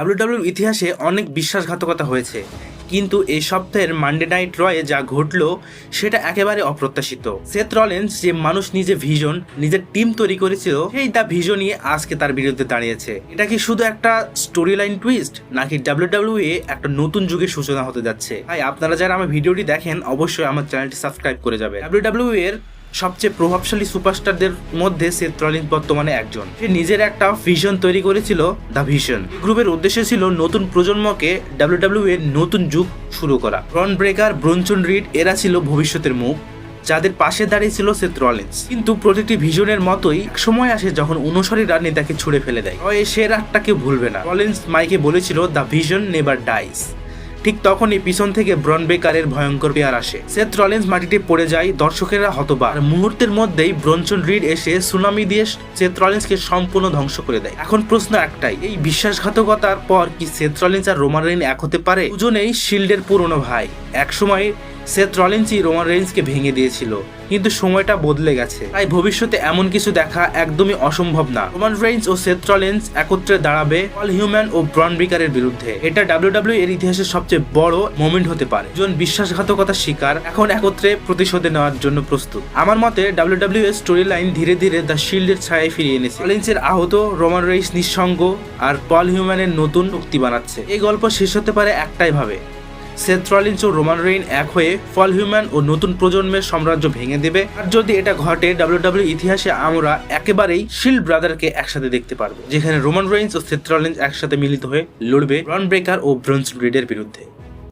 WWE ইতিহাসে অনেক বিশ্বাসঘাতকতা হয়েছে, কিন্তু এই সপ্তাহের মানডে নাইট রয়ে যা ঘটলো সেটা একেবারে অপ্রত্যাশিত। সেথ রলেন্স যে মানুষ নিজে ভিজন নিজের টিম তৈরি করেছিল, সেই দা ভিজনই আজকে তার বিরুদ্ধে দাঁড়িয়েছে। এটা কি শুধু একটা স্টোরি লাইন টুইস্ট নাকি ডাব্লিউডাব্লিউ এ একটা নতুন যুগের সূচনা হতে যাচ্ছে? তাই আপনারা যারা আমার ভিডিওটি দেখেন, অবশ্যই আমার চ্যানেলটি সাবস্ক্রাইব করে যাবে ডাব্লিউডাব্লিউ এর সবচেয়ে প্রভাবশালী সুপারস্টারদের মধ্যে সেথ রলিন্স বর্তমানে একজন। সে নিজের একটা ভিশন তৈরি করেছিল, দ্য ভিশন। গ্রুপের উদ্দেশ্য ছিল নতুন প্রজন্মকে ডাব্লিউডাব্লিউ এর নতুন যুগ শুরু করা। রন ব্রেকার ব্রনচন রিড, এরা ছিল ভবিষ্যতের মুখ, যাদের পাশে দাঁড়িয়েছিল সেথ রলিন্স। কিন্তু প্রতিটি ভিশনের মতোই সময় আসে যখন অনুসারীরা নেতাকে ছুড়ে ফেলে দেয়। সে রাতটা কেউ ভুলবে না। রলিন্স মাইকে বলেছিল, দ্য ভিশন নেভার ডাইস। ঠিক তখনই পিছন থেকে ব্রন বেকারের ভয়ঙ্কর পেয়ার আসে। সেথ রলেন্স মাটিতে পড়ে যায়, দর্শকেরা হতবার মুহূর্তের মধ্যেই ব্রঞ্চন রিড এসে সুনামি দিয়ে সেথ রলেন্সকে সম্পূর্ণ ধ্বংস করে দেয়। এখন প্রশ্ন একটাই, এই বিশ্বাসঘাতকতার পর কি সেথ রলেন্স আর রোমান এক হতে পারে? দুজনেই শিল্ডের পুরনো ভাই। একসময় সেথ রলিন্সই রোমান রেইন্সকে ভেঙে দিয়েছিল, কিন্তু সময়টা বদলে গেছে। তাই ভবিষ্যতে এমন কিছু দেখা একদমই অসম্ভব না। রোমান রেইন্স ও সেথ রলিন্স একত্রে দাঁড়াবে অল হিউম্যান ও ব্রন ব্রিকারের বিরুদ্ধে। এটা ডাব্লিউডাব্লিউ এর ইতিহাসের সবচেয়ে বড় মোমেন্ট হতে পারে। একজন বিশ্বাসঘাতকতার শিকার এখন একত্রে প্রতিশোধে নেওয়ার জন্য প্রস্তুত। আমার মতে, ডাব্লিউডাব্লিউ এর স্টোরি লাইন ধীরে ধীরে দ্য শিল্ডের ছায়ায় ফিরিয়ে এনেছে। রলিন্সের আহত রোমান রেইন্স নিঃসঙ্গ আর পল হিউম্যানের নতুন উক্তি বানাচ্ছে। এই গল্প শেষ হতে পারে একটাই ভাবে। ও রোমান রেইন এক হয়ে ফল হিউম্যান ও নতুন প্রজন্মের সাম্রাজ্য ভেঙে দেবে। আর যদি এটা ঘটে, ডাব্লিউডাব্লিউ ইতিহাসে আমরা একেবারেই শিল্ড ব্রাদারকে একসাথে দেখতে পারব, যেখানে রোমান রেইন্স ও রলিন্স একসাথে মিলিত হয়ে লড়বে রন ব্রেকার ও ব্রন্স ব্রিডের বিরুদ্ধে।